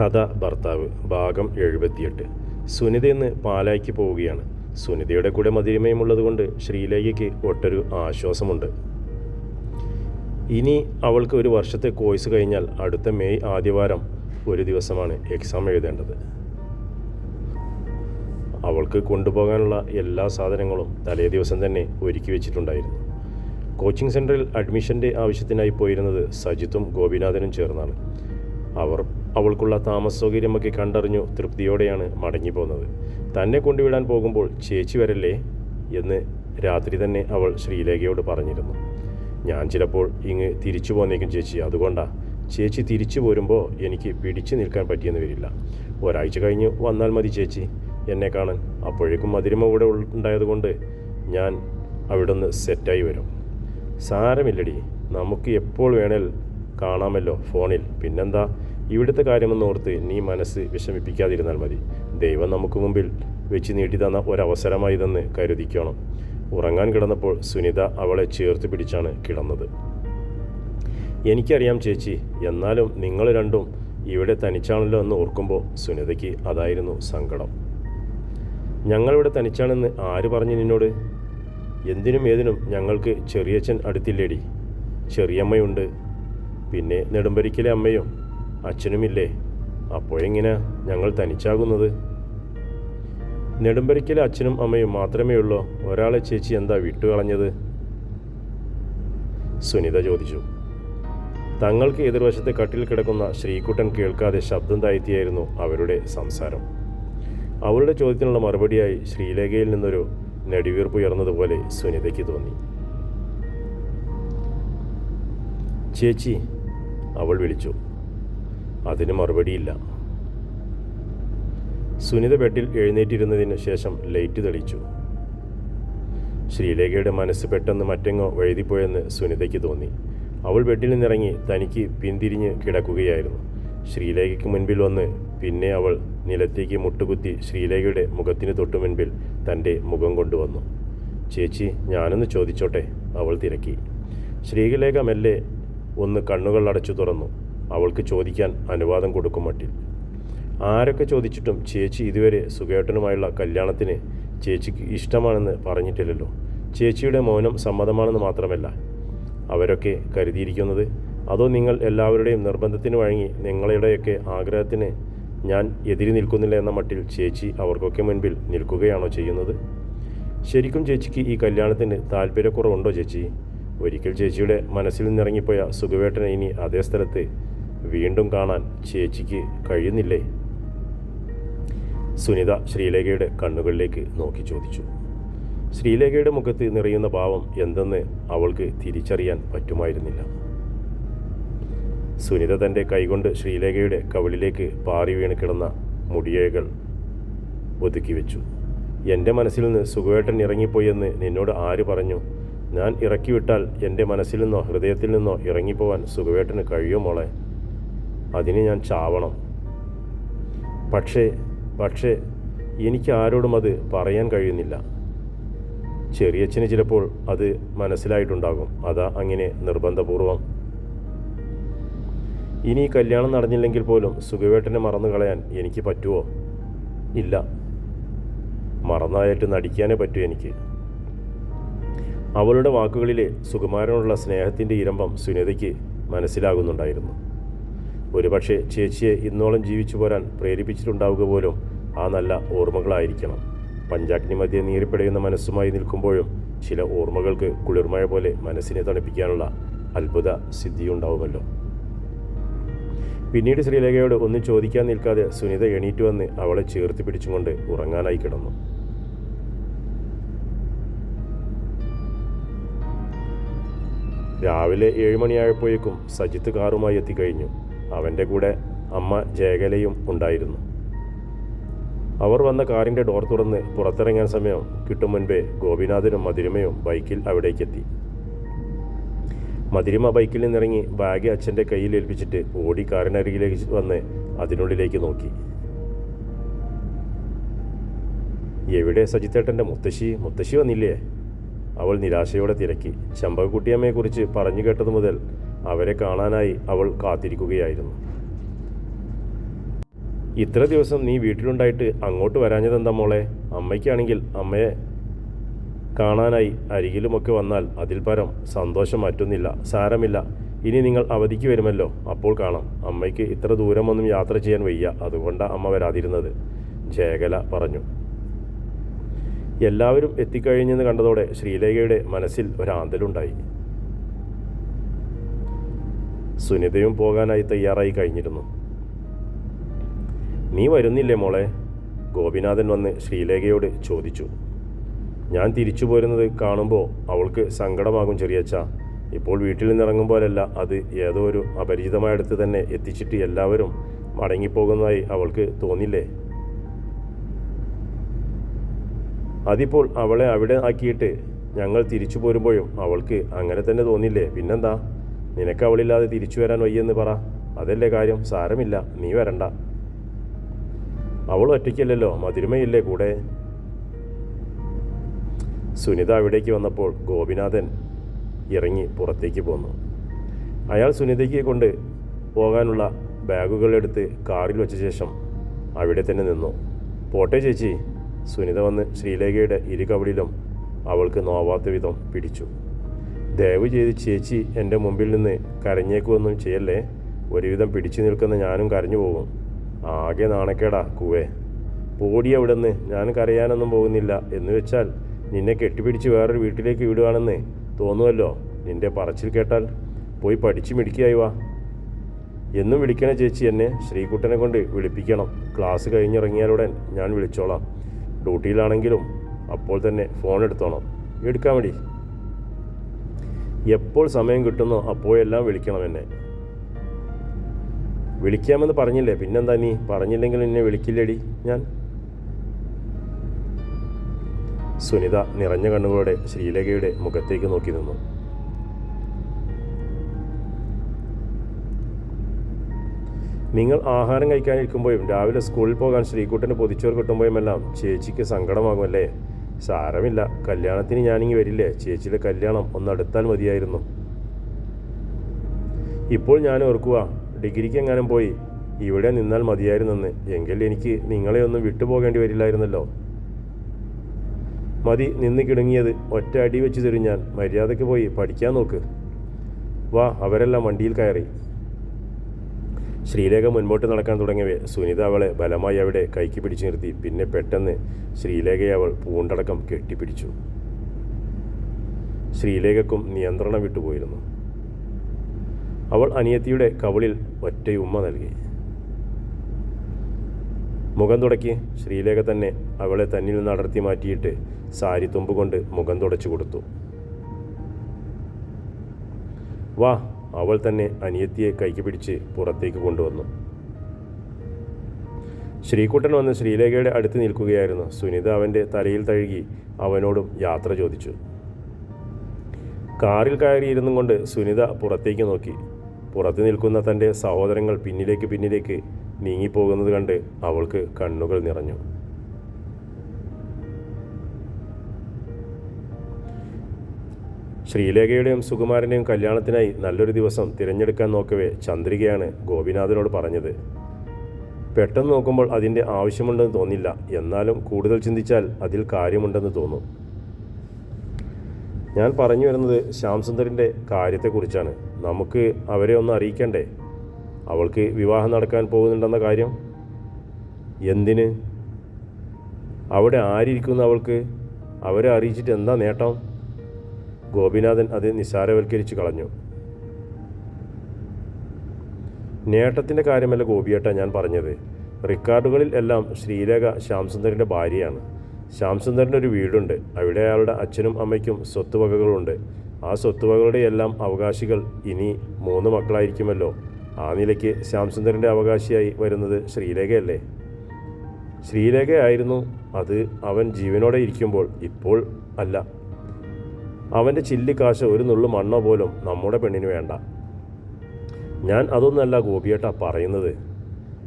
കഥ ഭർത്താവ് ഭാഗം എഴുപത്തിയെട്ട്. സുനിത ഇന്ന് പാലായ്ക്ക് പോവുകയാണ്. സുനിതയുടെ കൂടെ മധുരിമയും ഉള്ളതുകൊണ്ട് ശ്രീലേഖയ്ക്ക് ഒട്ടൊരു ആശ്വാസമുണ്ട്. ഇനി അവൾക്ക് ഒരു വർഷത്തെ കോഴ്സ് കഴിഞ്ഞാൽ അടുത്ത മെയ് ആദ്യവാരം ഒരു ദിവസമാണ് എക്സാം എഴുതേണ്ടത്. അവൾക്ക് കൊണ്ടുപോകാനുള്ള എല്ലാ സാധനങ്ങളും തലേ ദിവസം തന്നെ ഒരുക്കി വെച്ചിട്ടുണ്ടായിരുന്നു. കോച്ചിങ് സെന്ററിൽ അഡ്മിഷന്റെ ആവശ്യത്തിനായി പോയിരുന്നത് സജിത്തും ഗോപിനാഥനും ചേർന്നാണ്. അവർ അവൾക്കുള്ള താമസ സൗകര്യമൊക്കെ കണ്ടറിഞ്ഞു തൃപ്തിയോടെയാണ് മടങ്ങി പോകുന്നത് തന്നെ കൊണ്ടുവിടാൻ പോകുമ്പോൾ ചേച്ചി വരല്ലേ? എന്ന് രാത്രി തന്നെ അവൾ ശ്രീലേഖയോട് പറഞ്ഞിരുന്നു. ഞാൻ ചിലപ്പോൾ ഇങ്ങ് തിരിച്ചു പോന്നേക്കും ചേച്ചി. അതുകൊണ്ടാ. ചേച്ചി തിരിച്ചു പോരുമ്പോൾ എനിക്ക് പിടിച്ചു നിൽക്കാൻ പറ്റിയെന്ന് വരില്ല. ഒരാഴ്ച കഴിഞ്ഞ് വന്നാൽ മതി ചേച്ചി. എന്നെ കാണാൻ അപ്പോഴേക്കും മധുരിമ കൂടെ ഉണ്ടായതുകൊണ്ട് ഞാൻ അവിടെ നിന്ന് സെറ്റായി വരും. സാരമില്ലടി. നമുക്ക് എപ്പോൾ വേണേൽ കാണാമല്ലോ ഫോണിൽ. പിന്നെന്താ? ഇവിടുത്തെ കാര്യമെന്ന് ഓർത്ത് നീ മനസ്സ് വിഷമിപ്പിക്കാതിരുന്നാൽ മതി. ദൈവം നമുക്ക് മുമ്പിൽ വെച്ച് നീട്ടി തന്ന ഒരവസരമായി ഇതെന്ന് കരുതിക്കണം. ഉറങ്ങാൻ കിടന്നപ്പോൾ സുനിത അവളെ ചേർത്ത് പിടിച്ചാണ് കിടന്നത്. എനിക്കറിയാം ചേച്ചി എന്നാലും നിങ്ങൾ രണ്ടും ഇവിടെ തനിച്ചാണല്ലോ എന്ന് ഓർക്കുമ്പോൾ സുനിതയ്ക്ക് അതായിരുന്നു സങ്കടം. ഞങ്ങളിവിടെ തനിച്ചാണെന്ന് ആര് പറഞ്ഞു നിന്നോട്? എന്തിനും ഏതിനും ഞങ്ങൾക്ക് ചെറിയച്ഛൻ അടുത്തില്ലേടി. ചെറിയമ്മയുണ്ട്. പിന്നെ നെടുമ്പരിക്കലെ അമ്മയും അച്ഛനുമില്ലേ? അപ്പോഴെങ്ങനെ ഞങ്ങൾ തനിച്ചാകുന്നത്? നെടുമ്പരിക്കലെ അച്ഛനും അമ്മയും മാത്രമേ ഉള്ളൂ ഒരാളെ ചേച്ചി എന്താ വിട്ടുകളഞ്ഞത്? സുനിത ചോദിച്ചു. തങ്ങൾക്ക് എതിർവശത്തെ കട്ടിൽ കിടക്കുന്ന ശ്രീകുട്ടൻ കേൾക്കാതെ ശബ്ദം താഴ്ത്തിയായിരുന്നു അവരുടെ സംസാരം. അവരുടെ ചോദ്യത്തിനുള്ള മറുപടിയായി ശ്രീലേഖയിൽ നിന്നൊരു നെടുവീർപ്പ് ഉയർന്നതുപോലെ സുനിതയ്ക്ക് തോന്നി. ചേച്ചി അവൾ വിളിച്ചു. അതിന് മറുപടിയില്ല. സുനിത ബെഡിൽ എഴുന്നേറ്റിരുന്നതിന് ശേഷം ലൈറ്റ് തെളിച്ചു. ശ്രീലേഖയുടെ മനസ്സ് പെട്ടെന്ന് മറ്റെങ്ങോ വഴുതിപ്പോയെന്ന് സുനിതയ്ക്ക് തോന്നി. അവൾ ബെഡിൽ നിന്നിറങ്ങി തനിക്ക് പിന്തിരിഞ്ഞ് കിടക്കുകയായിരുന്നു. ശ്രീലേഖയ്ക്ക് മുൻപിൽ വന്ന് പിന്നെ അവൾ നിലത്തേക്ക് മുട്ടുകുത്തി ശ്രീലേഖയുടെ മുഖത്തിന് തൊട്ടു മുൻപിൽ തന്റെ മുഖം കൊണ്ടുവന്നു. ചേച്ചി ഞാനൊന്ന് ചോദിച്ചോട്ടെ? അവൾ തിരക്കി. ശ്രീലേഖ മെല്ലെ ഒന്ന് കണ്ണുകൾ അടച്ചു തുറന്നു. അവൾക്ക് ചോദിക്കാൻ അനുവാദം കൊടുക്കും മട്ടിൽ. ആരൊക്കെ ചോദിച്ചിട്ടും ചേച്ചി ഇതുവരെ സുഖേട്ടനുമായുള്ള കല്യാണത്തിന് ചേച്ചിക്ക് ഇഷ്ടമാണെന്ന് പറഞ്ഞിട്ടില്ലല്ലോ. ചേച്ചിയുടെ മൗനം സമ്മതമാണെന്ന് മാത്രമല്ല. അവരൊക്കെ കരുതിയിരിക്കുന്നത് അതോ നിങ്ങൾ എല്ലാവരുടെയും നിർബന്ധത്തിന് വഴങ്ങി നിങ്ങളുടെയൊക്കെ ആഗ്രഹത്തിന് ഞാൻ എതിരി നിൽക്കുന്നില്ല എന്ന മട്ടിൽ ചേച്ചി അവർക്കൊക്കെ മുൻപിൽ നിൽക്കുകയാണോ ചെയ്യുന്നത്? ശരിക്കും ചേച്ചിക്ക് ഈ കല്യാണത്തിന് താല്പര്യക്കുറവുണ്ടോ ചേച്ചി? ഒരിക്കൽ ചേച്ചിയുടെ മനസ്സിൽ നിന്നിറങ്ങിപ്പോയ സുഖവേട്ടനെ ഇനി അതേ സ്ഥലത്ത് വീണ്ടും കാണാൻ ചേച്ചിക്ക് കഴിയുന്നില്ലേ? സുനിത ശ്രീലേഖയുടെ കണ്ണുകളിലേക്ക് നോക്കി ചോദിച്ചു. ശ്രീലേഖയുടെ മുഖത്ത് നിറയുന്ന ഭാവം എന്തെന്ന് അവൾക്ക് തിരിച്ചറിയാൻ പറ്റുമായിരുന്നില്ല. സുനിത തന്റെ കൈകൊണ്ട് ശ്രീലേഖയുടെ കവിളിലേക്ക് പാറി വീണ് കിടന്ന മുടിയകൾ ഒതുക്കി വെച്ചു. എന്റെ മനസ്സിൽ നിന്ന് സുഖവേട്ടൻ ഇറങ്ങിപ്പോയെന്ന് നിന്നോട് ആര് പറഞ്ഞു? ഞാൻ ഇറക്കിവിട്ടാൽ എന്റെ മനസ്സിൽ നിന്നോ ഹൃദയത്തിൽ നിന്നോ ഇറങ്ങിപ്പോവാൻ സുഖവേട്ടന് കഴിയോ മോളെ? അതിന് ഞാൻ ചാവണം. പക്ഷേ പക്ഷേ എനിക്ക് ആരോടും അത് പറയാൻ കഴിയുന്നില്ല. ചെറിയച്ഛന് ചിലപ്പോൾ അത് മനസ്സിലായിട്ടുണ്ടാകും. അതാ അങ്ങനെ നിർബന്ധപൂർവം. ഇനി കല്യാണം നടന്നില്ലെങ്കിൽ പോലും സുഖവേട്ടനെ മറന്നു കളയാൻ എനിക്ക് പറ്റുമോ ഇല്ല. മറന്നായിട്ട് നടിക്കാനേ പറ്റൂ എനിക്ക്. അവളുടെ വാക്കുകളിലെ സുകുമാരനോടുള്ള സ്നേഹത്തിന്റെ ഇരമ്പം സുനിതയ്ക്ക് മനസ്സിലാകുന്നുണ്ടായിരുന്നു. ഒരുപക്ഷെ ചേച്ചിയെ ഇന്നോളം ജീവിച്ചു പോരാൻ പ്രേരിപ്പിച്ചിട്ടുണ്ടാവുക പോലും ആ നല്ല ഓർമ്മകളായിരിക്കണം. പഞ്ചാഗ്നി മധ്യ നീറിപ്പിടയുന്ന മനസ്സുമായി നിൽക്കുമ്പോഴും ചില ഓർമ്മകൾക്ക് കുളിർമഴ പോലെ മനസ്സിനെ തണുപ്പിക്കാനുള്ള അത്ഭുത സിദ്ധിയുണ്ടാവുമല്ലോ. പിന്നീട് ശ്രീലേഖയോട് ഒന്നും ചോദിക്കാൻ നിൽക്കാതെ സുനിത എണീറ്റ് വന്ന് അവളെ ചേർത്ത് പിടിച്ചുകൊണ്ട് ഉറങ്ങാനായി കിടന്നു. രാവിലെ ഏഴുമണിയായപ്പോഴേക്കും സജിത്ത് കാറുമായി എത്തിക്കഴിഞ്ഞു. അവന്റെ കൂടെ അമ്മ ജയകലയും ഉണ്ടായിരുന്നു. അവർ വന്ന കാറിന്റെ ഡോർ തുറന്ന് പുറത്തിറങ്ങാൻ സമയം കിട്ടും മുൻപേ ഗോപിനാഥനും മധുരിമയും ബൈക്കിൽ അവിടേക്കെത്തി. മധുരിമ ബൈക്കിൽ നിന്നിറങ്ങി ബാഗ് അച്ഛന്റെ കയ്യിൽ ഏൽപ്പിച്ചിട്ട് ഓടി കാറിനരികിലേക്ക് വന്ന് അതിനുള്ളിലേക്ക് നോക്കി. എവിടെ സജിത്തേട്ടന്റെ മുത്തശ്ശി? മുത്തശ്ശി വന്നില്ലേ? അവൾ നിരാശയോടെ തിരക്കി. ചമ്പകുട്ടിയമ്മയെക്കുറിച്ച് പറഞ്ഞു കേട്ടതു മുതൽ അവരെ കാണാനായി അവൾ കാത്തിരിക്കുകയായിരുന്നു. ഇത്ര ദിവസം നീ വീട്ടിലുണ്ടായിട്ട് അങ്ങോട്ട് വരാഞ്ഞതെന്താ മോളെ? അമ്മയ്ക്കാണെങ്കിൽ അമ്മയെ കാണാനായി അരികിലുമൊക്കെ വന്നാൽ അതിൽ പരം സന്തോഷം മറ്റൊന്നില്ല സാരമില്ല. ഇനി നിങ്ങൾ അവധിക്ക് വരുമല്ലോ അപ്പോൾ കാണാം. അമ്മയ്ക്ക് ഇത്ര ദൂരമൊന്നും യാത്ര ചെയ്യാൻ വയ്യ അതുകൊണ്ടാണ് അമ്മ വരാതിരുന്നത് ജയകല പറഞ്ഞു. എല്ലാവരും എത്തിക്കഴിഞ്ഞെന്ന് കണ്ടതോടെ ശ്രീലേഖയുടെ മനസ്സിൽ ഒരാന്തലുണ്ടായി. സുനിതയും പോകാനായി തയ്യാറായി കഴിഞ്ഞിരുന്നു. നീ വരുന്നില്ലേ മോളെ? ഗോപിനാഥൻ വന്ന് ശ്രീലേഖയോട് ചോദിച്ചു. ഞാൻ തിരിച്ചു പോരുന്നത് കാണുമ്പോൾ അവൾക്ക് സങ്കടമാകും ചെറിയച്ച ഇപ്പോൾ വീട്ടിൽ നിന്നിറങ്ങുമ്പോഴല്ല അത് ഏതോ ഒരു അപരിചിതമായിടത്ത് തന്നെ എത്തിച്ചിട്ട് എല്ലാവരും മടങ്ങിപ്പോകുന്നതായി അവൾക്ക് തോന്നില്ലേ? അതിപ്പോൾ അവളെ അവിടെ ആക്കിയിട്ട് ഞങ്ങൾ തിരിച്ചു പോരുമ്പോഴും അവൾക്ക് അങ്ങനെ തന്നെ തോന്നില്ലേ? പിന്നെന്താ? നിനക്ക് അവളില്ലാതെ തിരിച്ചു വരാൻ വയ്യെന്ന് പറ. അതല്ലേ കാര്യം? സാരമില്ല. നീ വരണ്ട. അവൾ ഒറ്റയ്ക്കല്ലല്ലോ. മധുരമയില്ലേ കൂടെ? സുനിത അവിടേക്ക് വന്നപ്പോൾ ഗോപിനാഥൻ ഇറങ്ങി പുറത്തേക്ക് പോന്നു. അയാൾ സുനിതയ്ക്ക് കൊണ്ട് പോകാനുള്ള ബാഗുകൾ ബാഗുകളെടുത്ത് കാറിൽ വെച്ച ശേഷം അവിടെ തന്നെ നിന്നു. പോട്ടെ ചേച്ചി. സുനിത വന്ന് ശ്രീലേഖയുടെ ഇരു കവളിലും അവൾക്ക് നോവാത്ത വിധം പിടിച്ചു. ദയവ് ചെയ്ത് ചേച്ചി എന്റെ മുമ്പിൽ നിന്ന് കരഞ്ഞേക്കുമൊന്നും ചെയ്യല്ലേ? ഒരുവിധം പിടിച്ചു നിൽക്കുന്ന ഞാനും കരഞ്ഞു പോകും. ആകെ നാണക്കേടാ കൂവേ. പോടി അവിടുന്ന്. ഞാൻ കരയാനൊന്നും പോകുന്നില്ല. എന്ന് വെച്ചാൽ നിന്നെ കെട്ടിപ്പിടിച്ച് വേറൊരു വീട്ടിലേക്ക് വിടുവാണെന്ന് തോന്നുമല്ലോ നിന്റെ പറച്ചിൽ കേട്ടാൽ പോയി പഠിച്ച് മിടിക്കായി വാ. എന്നും വിളിക്കണേ ചേച്ചി എന്നെ. ശ്രീകുട്ടനെ കൊണ്ട് വിളിപ്പിക്കണം. ക്ലാസ് കഴിഞ്ഞിറങ്ങിയാലുടൻ ഞാൻ വിളിച്ചോളാം. ഡ്യൂട്ടിയിലാണെങ്കിലും അപ്പോൾ തന്നെ ഫോൺ എടുത്തോണം. എടുക്കാൻ മതി എപ്പോൾ സമയം കിട്ടുന്നോ അപ്പോഴെല്ലാം വിളിക്കണം എന്നെ. വിളിക്കാമെന്ന് പറഞ്ഞില്ലേ? പിന്നെന്താ നീ? പറഞ്ഞില്ലെങ്കിൽ എന്നെ വിളിക്കില്ലേടി ഞാൻ? സുനിത നിറഞ്ഞ കണ്ണുകളോടെ ശ്രീലേഖയുടെ മുഖത്തേക്ക് നോക്കി നിന്നു. നിങ്ങൾ ആഹാരം കഴിക്കാനിരിക്കുമ്പോഴും രാവിലെ സ്കൂളിൽ പോകാൻ ശ്രീകുട്ടന് പൊതിച്ചോർ കിട്ടുമ്പോഴുമെല്ലാം ചേച്ചിക്ക് സങ്കടമാകുമല്ലേ സാരമില്ല. കല്യാണത്തിന് ഞാനിങ്ങി വരില്ലേ? ചേച്ചിയുടെ കല്യാണം ഒന്ന് അടുത്താൽ മതിയായിരുന്നു. ഇപ്പോൾ ഞാൻ ഓർക്കുക ഡിഗ്രിക്ക് എങ്ങാനും പോയി. ഇവിടെ നിന്നാൽ മതിയായിരുന്നെന്ന്. എങ്കിൽ എനിക്ക് നിങ്ങളെ ഒന്നും വിട്ടുപോകേണ്ടി വരില്ലായിരുന്നല്ലോ. മതി നിന്ന് കിടുങ്ങിയത്. ഒറ്റ അടി വെച്ച് തരും ഞാൻ. മര്യാദയ്ക്ക് പോയി പഠിക്കാൻ നോക്ക്. വാ അവരെല്ലാം വണ്ടിയിൽ കയറി. ശ്രീലേഖ മുൻപോട്ട് നടക്കാൻ തുടങ്ങിയവേ സുനിത അവളെ ബലമായി അവിടെ കൈക്ക് പിടിച്ചു നിർത്തി. പിന്നെ പെട്ടെന്ന് ശ്രീലേഖയെ അവൾ പൂണ്ടടക്കം കെട്ടിപ്പിടിച്ചു. ശ്രീലേഖക്കും നിയന്ത്രണം വിട്ടുപോയിരുന്നു. അവൾ അനിയത്തിയുടെ കവളിൽ ഒറ്റയുമ്മ നൽകി. മുഖം തുടക്കി ശ്രീലേഖ തന്നെ അവളെ തന്നിൽ നിന്ന് അടർത്തി മാറ്റിയിട്ട് സാരി തുമ്പ് കൊണ്ട് മുഖം തുടച്ചു കൊടുത്തു. വാ അവൾ തന്നെ അനിയത്തിയെ കൈക്ക് പിടിച്ച് പുറത്തേക്ക് കൊണ്ടുവന്നു. ശ്രീകുട്ടൻ വന്ന് ശ്രീലേഖയുടെ അടുത്ത് നിൽക്കുകയായിരുന്നു. സുനിത അവന്റെ തലയിൽ തഴുകി അവനോടും യാത്ര ചോദിച്ചു. കാറിൽ കയറിയിരുന്നും കൊണ്ട് സുനിത പുറത്തേക്ക് നോക്കി. പുറത്ത് നിൽക്കുന്ന തന്റെ സഹോദരങ്ങൾ പിന്നിലേക്ക് പിന്നിലേക്ക് നീങ്ങിപ്പോകുന്നത് കണ്ട് അവൾക്ക് കണ്ണുകൾ നിറഞ്ഞു. ശ്രീലേഖയുടെയും സുകുമാരന്റെയും കല്യാണത്തിനായി നല്ലൊരു ദിവസം തിരഞ്ഞെടുക്കാൻ നോക്കവേ ചന്ദ്രികയാണ് ഗോപിനാഥനോട് പറഞ്ഞത്. പെട്ടെന്ന് നോക്കുമ്പോൾ അതിന്റെ ആവശ്യമുണ്ടെന്ന് തോന്നില്ല. എന്നാലും കൂടുതൽ ചിന്തിച്ചാൽ അതിൽ കാര്യമുണ്ടെന്ന് തോന്നും. ഞാൻ പറഞ്ഞു വരുന്നത് ശ്യാംസുന്ദറിന്റെ കാര്യത്തെക്കുറിച്ചാണ്. നമുക്ക് അവരെ ഒന്ന് അറിയിക്കണ്ടേ? അവൾക്ക് വിവാഹം നടക്കാൻ പോകുന്നുണ്ടെന്ന കാര്യം? എന്തിന്? അവിടെ ആരിയ്ക്കുന്ന അവൾക്ക്? അവരെ അറിയിച്ചിട്ട് എന്താ നേട്ടം? ഗോപിനാഥൻ അത് നിസ്സാരവൽക്കരിച്ച് കളഞ്ഞു. നേട്ടത്തിന്റെ കാര്യമല്ല ഗോപിയേട്ട ഞാൻ പറഞ്ഞത്. റിക്കാർഡുകളിൽ എല്ലാം ശ്രീലേഖ ശ്യാംസുന്ദറിന്റെ ഭാര്യയാണ്. ശ്യാംസുന്ദറിന്റെ ഒരു വീടുണ്ട്. അവിടെ അയാളുടെ അച്ഛനും അമ്മയ്ക്കും സ്വത്തുവകകളുണ്ട് ആ സ്വത്തുവകളുടെ എല്ലാം അവകാശികൾ ഇനി മൂന്ന് മക്കളായിരിക്കുമല്ലോ. ആ നിലയ്ക്ക് ശ്യാംസുന്ദറിന്റെ അവകാശിയായി വരുന്നത് ശ്രീലേഖയല്ലേ ശ്രീലേഖയായിരുന്നു അത് അവൻ ജീവനോടെ ഇരിക്കുമ്പോൾ ഇപ്പോൾ അല്ല. അവന്റെ ചില്ലിക്കാശ് ഒരു നുള്ളു മണ്ണോ പോലും നമ്മുടെ പെണ്ണിന് വേണ്ട. ഞാൻ അതൊന്നല്ല ഗോപിയേട്ട പറയുന്നത്.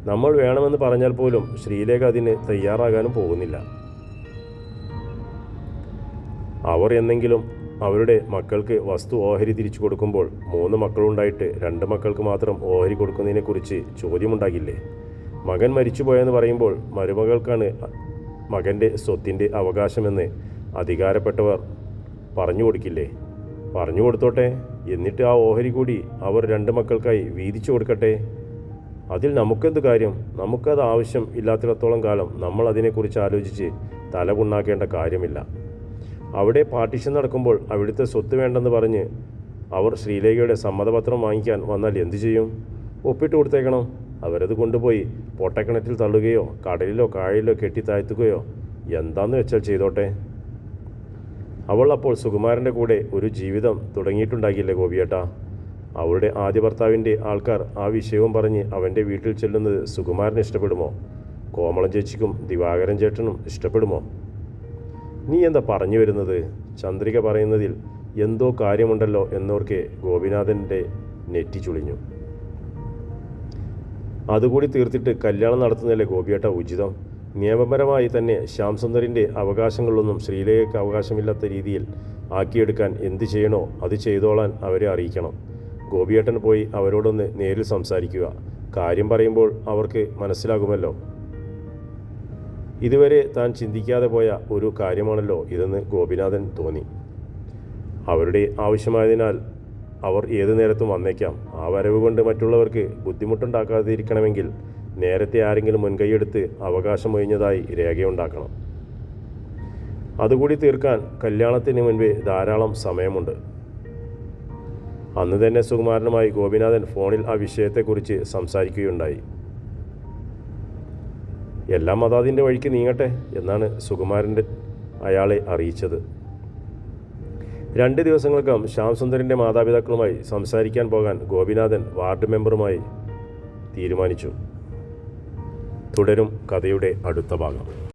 നമ്മൾ വേണമെന്ന് പറഞ്ഞാൽ പോലും ശ്രീലേഖ അതിന് തയ്യാറാകാനും പോകുന്നില്ല. അവർ എന്നെങ്കിലും അവരുടെ മക്കൾക്ക് വസ്തു ഓഹരി തിരിച്ചു കൊടുക്കുമ്പോൾ മൂന്ന് മക്കളുണ്ടായിട്ട് രണ്ട് മക്കൾക്ക് മാത്രം ഓഹരി കൊടുക്കുന്നതിനെക്കുറിച്ച് ചോദ്യമുണ്ടാകില്ലേ? മകൻ മരിച്ചുപോയെന്ന് പറയുമ്പോൾ മരുമകൾക്കാണ് മകന്റെ സ്വത്തിന്റെ അവകാശമെന്ന് അധികാരപ്പെട്ടവർ പറഞ്ഞു കൊടുക്കില്ലേ? പറഞ്ഞു കൊടുത്തോട്ടെ. എന്നിട്ട് ആ ഓഹരി കൂടി അവർ രണ്ട് മക്കൾക്കായി വീതിച്ചു കൊടുക്കട്ടെ. അതിൽ നമുക്കെന്ത് കാര്യം? നമുക്കത് ആവശ്യം ഇല്ലാത്തിടത്തോളം കാലം നമ്മൾ അതിനെക്കുറിച്ച് ആലോചിച്ച് തലപുണ്ണാക്കേണ്ട കാര്യമില്ല. അവിടെ പാർട്ടീഷൻ നടക്കുമ്പോൾ അവിടുത്തെ സ്വത്ത് വേണ്ടെന്ന് പറഞ്ഞ് അവർ ശ്രീലേഖയുടെ സമ്മതപത്രം വാങ്ങിക്കാൻ വന്നാൽ എന്തു ചെയ്യും? ഒപ്പിട്ട് കൊടുത്തേക്കണം. അവരത് കൊണ്ടുപോയി പൊട്ടക്കിണറ്റിൽ തള്ളുകയോ കടലിലോ കായലിലോ കെട്ടി താഴ്ത്തുകയോ എന്താന്ന് വെച്ചാൽ ചെയ്തോട്ടെ. അവൾ അപ്പോൾ സുകുമാരന്റെ കൂടെ ഒരു ജീവിതം തുടങ്ങിയിട്ടുണ്ടാകില്ലേ ഗോപിയേട്ടാ? അവളുടെ ആദ്യ ഭർത്താവിന്റെ ആൾക്കാർ ആ വിഷയവും പറഞ്ഞ് അവന്റെ വീട്ടിൽ ചെല്ലുന്നത് സുകുമാരന് ഇഷ്ടപ്പെടുമോ? കോമളം ചേച്ചിക്കും ദിവാകരൻ ചേട്ടനും ഇഷ്ടപ്പെടുമോ? നീ എന്താ പറഞ്ഞു വരുന്നത്? ചന്ദ്രിക പറയുന്നതിൽ എന്തോ കാര്യമുണ്ടല്ലോ എന്നോർക്കെ ഗോപിനാഥന്റെ നെറ്റി ചുളിഞ്ഞു. അതുകൂടി തീർത്തിട്ട് കല്യാണം നടത്തുന്നതല്ലേ ഗോപിയേട്ട ഉചിതം? നിയമപരമായി തന്നെ ശ്യാം സുന്ദറിന്റെ അവകാശങ്ങളൊന്നും ശ്രീലേഖയ്ക്ക് അവകാശമില്ലാത്ത രീതിയിൽ ആക്കിയെടുക്കാൻ എന്ത് ചെയ്യണോ അത് ചെയ്തോളാൻ അവരെ അറിയിക്കണം. ഗോപിയേട്ടൻ പോയി അവരോടൊന്ന് നേരിൽ സംസാരിക്കുക. കാര്യം പറയുമ്പോൾ അവർക്ക് മനസ്സിലാകുമല്ലോ. ഇതുവരെ താൻ ചിന്തിക്കാതെ പോയ ഒരു കാര്യമാണല്ലോ ഇതെന്ന് ഗോപിനാഥൻ തോന്നി. അവരുടെ ആവശ്യമായതിനാൽ അവർ ഏതു നേരത്തും വന്നേക്കാം. ആ വരവ് കൊണ്ട് മറ്റുള്ളവർക്ക് ബുദ്ധിമുട്ടുണ്ടാക്കാതിരിക്കണമെങ്കിൽ നേരത്തെ ആരെങ്കിലും മുൻകൈയെടുത്ത് അവകാശം ഒഴിഞ്ഞതായി രേഖയുണ്ടാക്കണം. അതുകൂടി തീർക്കാൻ കല്യാണത്തിന് മുൻപേ ധാരാളം സമയമുണ്ട്. അന്ന് തന്നെ സുകുമാരനുമായി ഗോപിനാഥൻ ഫോണിൽ ആ വിഷയത്തെക്കുറിച്ച് സംസാരിക്കുകയുണ്ടായി. എല്ലാം അതാതിന്റെ വഴിക്ക് നീങ്ങട്ടെ എന്നാണ് സുകുമാരന്റെ അയാളെ അറിയിച്ചത്. രണ്ട് ദിവസങ്ങൾക്കും ശ്യാം സുന്ദറിന്റെ മാതാപിതാക്കളുമായി സംസാരിക്കാൻ പോകാൻ ഗോപിനാഥൻ വാർഡ് മെമ്പറുമായി തീരുമാനിച്ചു. തുടരും കഥയുടെ അടുത്ത ഭാഗം.